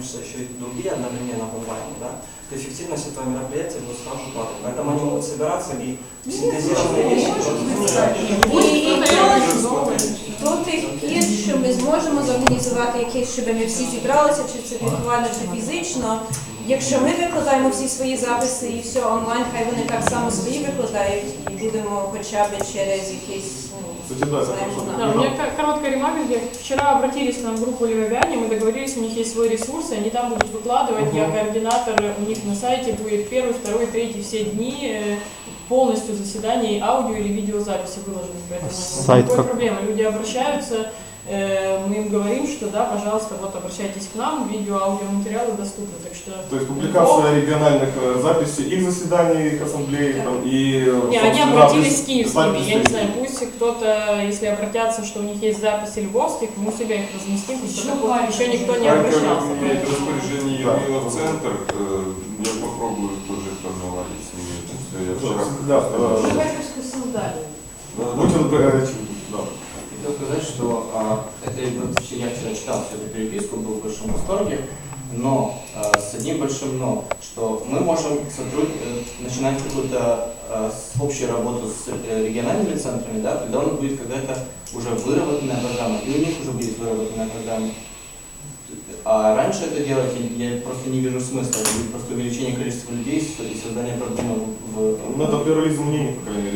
том числе еще и другие одновременно в онлайне, да, то эффективность этого мероприятия будет сразу падать. Поэтому они могут собираться и синтезированные вещи І до тих пір, що ми зможемо зорганізувати якесь, щоб ми всі зібралися, чи це віртуально, чи фізично. Якщо ми викладаємо всі свої записи і все онлайн, хай вони так само свої викладають, і будемо хоча б через якийсь, ну, Кстати, да, это хорошо. Да, у меня ко- короткая ремарка, где вчера обратились к нам в группу Левовяне, мы договорились, у них есть свой ресурс, и они там будут выкладывать, я Мгм. координатор, у них на сайте будет первый, второй, третий, все дни, э, полностью заседаний аудио или видеозаписи выложены, поэтому Сайт никакой как- проблемы, люди обращаются, мы им говорим, что да, пожалуйста, вот обращайтесь к нам, видео, аудиоматериалы доступны, так что... То есть публикация региональных э, записей их заседаний, их ассамблей там, и... э, Не, они обратились с запись- киевскими, я не знаю, пусть кто-то, если обратятся, что у них есть записи львовских, мы себя их разместим, потому что такого еще никто не обращался. имеет распоряжение Да. Ермилов центр. Э, Я попробую тоже их наладить с ними. Да, э, Харьковскую создали. Да, да. Будьте добры, э, да. Хотел сказать, что а, это вот я вчера читал всю эту переписку, был в большом восторге, но а, с одним большим но, что мы можем сотруд... э, начинать какую-то с- общую работу с э, региональными центрами, да, когда у нас будет какая-то уже выработанная программа, и у них уже будет выработанная программа. А раньше это делать я просто не вижу смысла, это будет просто увеличение количества людей и создание проблем в... Ну, это плюрализм мнений, по крайней мере,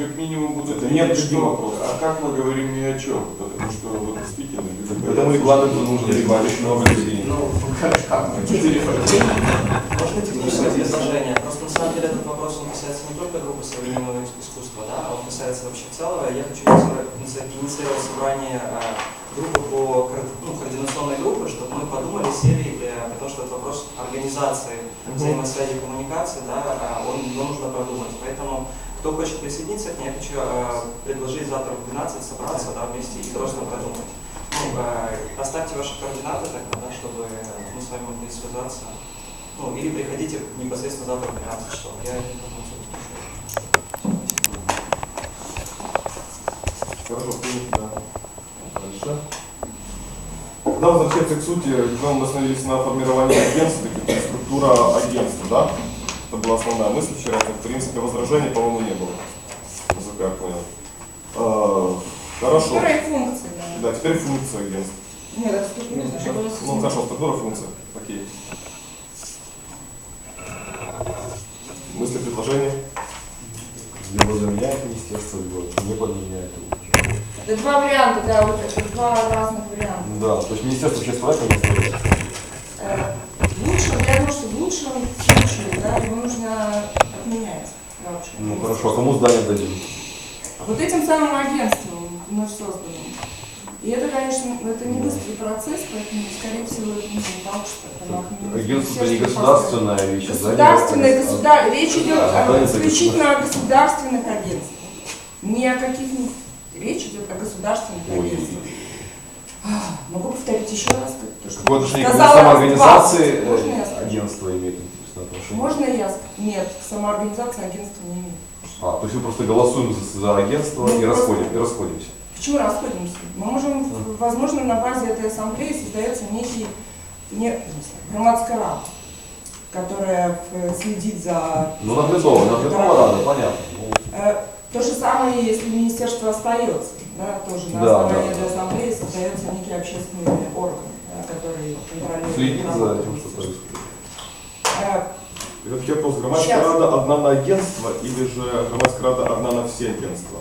как минимум будут Это необходимо что, просто. а как мы говорим ни о чем, потому что вот действительно люди Поэтому регламенту нужно либо очень много людей. Ну, как, как мы Можно техническое предложение? Просто на самом деле этот вопрос он касается не только группы современного искусства, да, а он касается вообще целого. Я хочу инициировать собрание э, группы по ну, координационной группы, чтобы мы подумали, сели, э, потому что этот вопрос организации взаимосвязи и коммуникации, да, э, он, его нужно продумать. Поэтому кто хочет присоединиться к ней, я хочу э, предложить завтра в 12 собраться да, вместе и просто продумать. Ну, э, оставьте ваши координаты тогда, да, чтобы мы с вами могли связаться. Ну, или приходите непосредственно завтра в 12 часов. Я информацию размещу. Хорошо, принято, да. Дальше. Когда возвращаемся к сути, когда мы остановились на формировании агентства, структура агентства, да? Была основная мысль вчера, в принципе, возражений, по-моему, не было. Насколько я понял. А, Хорошо. Которые функции, да. Да, теперь функция агентства. Нет, это структура. Ну, хорошо, структура функция. Окей. Мысли, предложения? Либо заменяет министерство, либо не подменяет его. Это два варианта, да, вот это два разных варианта. Да, то есть министерство вообще справится Э, В лучшем, я думаю, что в лучшем случае, да, его нужно отменять вообще. Ну хорошо, а кому здание дадим? Вот этим самым агентством вновь созданным. И это, конечно, это не быстрый процесс, поэтому, скорее всего, это получится. потому что Агентство не государственная вещь, а Государственное, государственное. государ... речь идет А, исключительно о государственных агентствах. Не о каких-нибудь... Речь идет о государственных Ой. агентствах. А, Могу повторить еще раз? То, что Какое отношение к самоорганизации два. Можно я э, скажу? агентство имеет непосредственное отношение? Можно я? ск- Нет, к самоорганизации агентства не имеет. А, то есть мы просто голосуем за, за агентство Ну, и, расходим, и расходимся. Почему расходимся? Мы можем, возможно, на базе этой ассамблеи создается некий не, громадская рада, которая следит за... Ну, наглядово, наглядово рада, понятно. Ну, Э, То же самое, если министерство остается, да, тоже на Да, основании да. этой ассамблеи создается некий общественный орган, да, который контролирует следит за тем, что происходит. Такой вопрос. Громадская Щас. рада одна на агентство или же громадская рада одна на все агентства?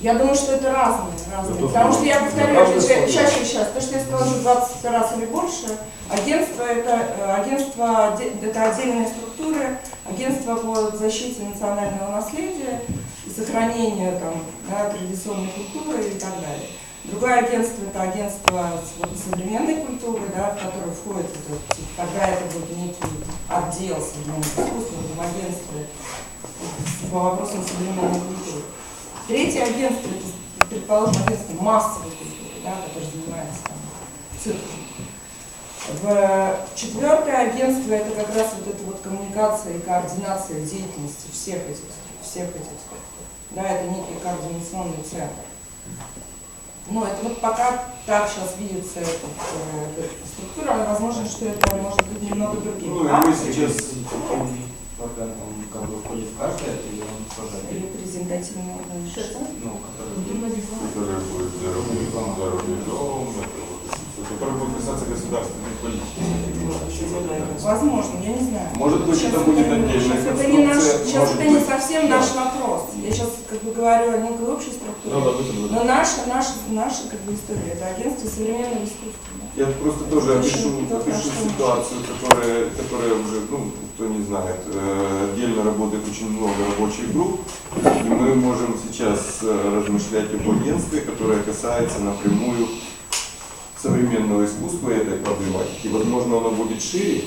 Я думаю, что это разные, разные. Это Потому что я на повторю, каждый сейчас, то, что я сказала уже 20 раз или больше, агентство это э, агентство, это отдельные структуры, агентство по защите национального наследия и сохранению там, да, традиционной культуры и так далее. Другое агентство это агентство современной культуры, да, в которое входит это, типа, тогда это будет некий отдел современного искусства, там, агентство по вопросам современной культуры. Третье агентство, это, предположим, агентство массовой культуры, да, которое занимается там, цирком. В четвертое агентство это как раз вот эта вот коммуникация и координация деятельности всех этих, всех этих. Да, это некий координационный центр. Ну, это вот пока так сейчас видится эта, э, эта структура, возможно, что это может быть немного другим. Ну, и А? мы сейчас Орган, он как бы входит в каждое, или он тоже Или отдельно? презентативный орган. Что это? Ну, который... которая будет за рубежом. Который будет касаться государственной политики. Возможно, я не знаю. Может быть, Сейчас это будет это- отдельная сейчас это не наш, сейчас может это не быть. совсем Да. наш вопрос. Я сейчас как бы говорю о некой общей структуре. да, выходит. Но наша, наша, наша как бы история, это агентство современного искусства. да. Я просто тоже опишу, опишу ситуацию, которая, которая уже, ну, кто не знает, э, отдельно работает очень много рабочих групп, и мы можем сейчас э, размышлять об агентстве, которое касается напрямую современного искусства и этой проблематики. Возможно, оно будет шире,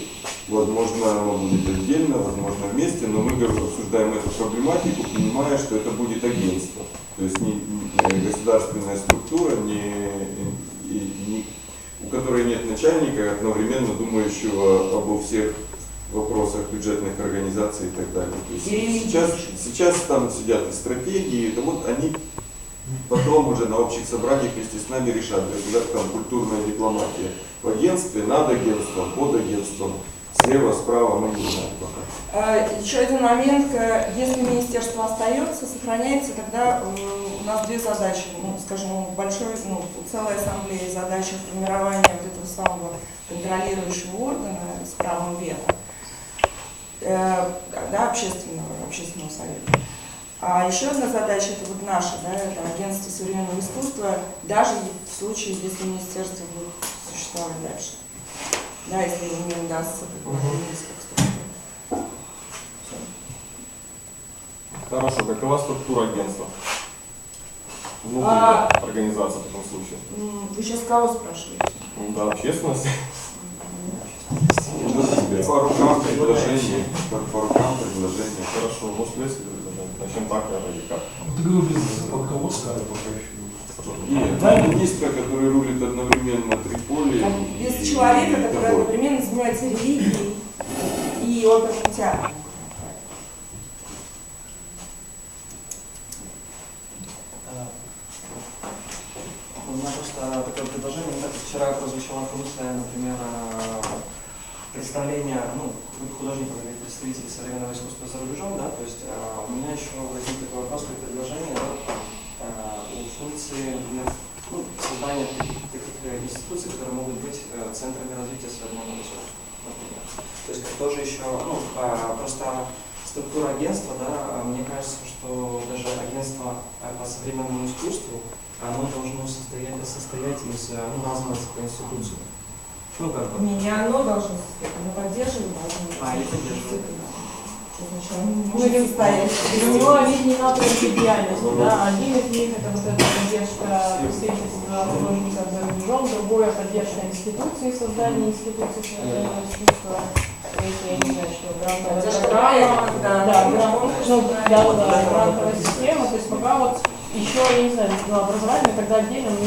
возможно, оно будет отдельно, возможно, вместе, но мы обсуждаем эту проблематику, понимая, что это будет агентство. То есть не, не государственная структура, не, не- у которой нет начальника, одновременно думающего обо всех вопросах бюджетных организаций и так далее. То есть сейчас, сейчас там сидят и стратегии, это вот они потом уже на общих собраниях вместе с нами решат, как там культурная дипломатия в агентстве, над агентством, под агентством, слева, справа, мы не знаем пока. Э, Еще один момент, э, если министерство остается, сохраняется, тогда э, у нас две задачи. Ну, скажем, большой, ну, у целой ассамблеи задача формирования вот этого самого контролирующего органа с правом вето, да, общественного, общественного совета. А еще одна задача, это вот наша, да, это агентство современного искусства, даже в случае, если министерство будет существовать дальше. Да, если не удастся как бы. Всё. Хорошо, какова структура агентства? Внутри А- организации в таком случае. Вы сейчас кого спрашиваете? Ну да, общественность. По рукам предложения, по, по рукам предложения. Хорошо, вот если начнем так, или как? Ты говорил без руководства, пока еще И министра, который рулит одновременно Триполи Как и- Без человека, и который одновременно занимается религией и оперным театром. У меня просто такое предложение. Вчера прозвучала мысль, например, а, представление ну, художников представителей современного искусства за рубежом, да, то есть а, у меня еще возник такой вопрос, как предложение, да, а, о функции ну, создания таких, таких э, институций, которые могут быть э, центрами развития современного искусства, например. То есть тоже еще, ну, а, просто структура агентства, да, а, мне кажется, что даже агентство а, по современному искусству, оно должно состоять, состоять из э, ну, типа институций. Ну, как бы. Не, не оно должно состоять, оно поддерживает должно. А, и поддерживает. Что значит, оно не Ну, может или состоять? у него объединена принципиальность, да, один из них это вот эта поддержка представительства художников за рубежом, другое поддержка институции, создание институции современного искусства, третье, я не знаю, что, грантовая программа, да, да, ну, грантовая система, то есть пока вот еще, я не знаю, образование тогда отдельно, но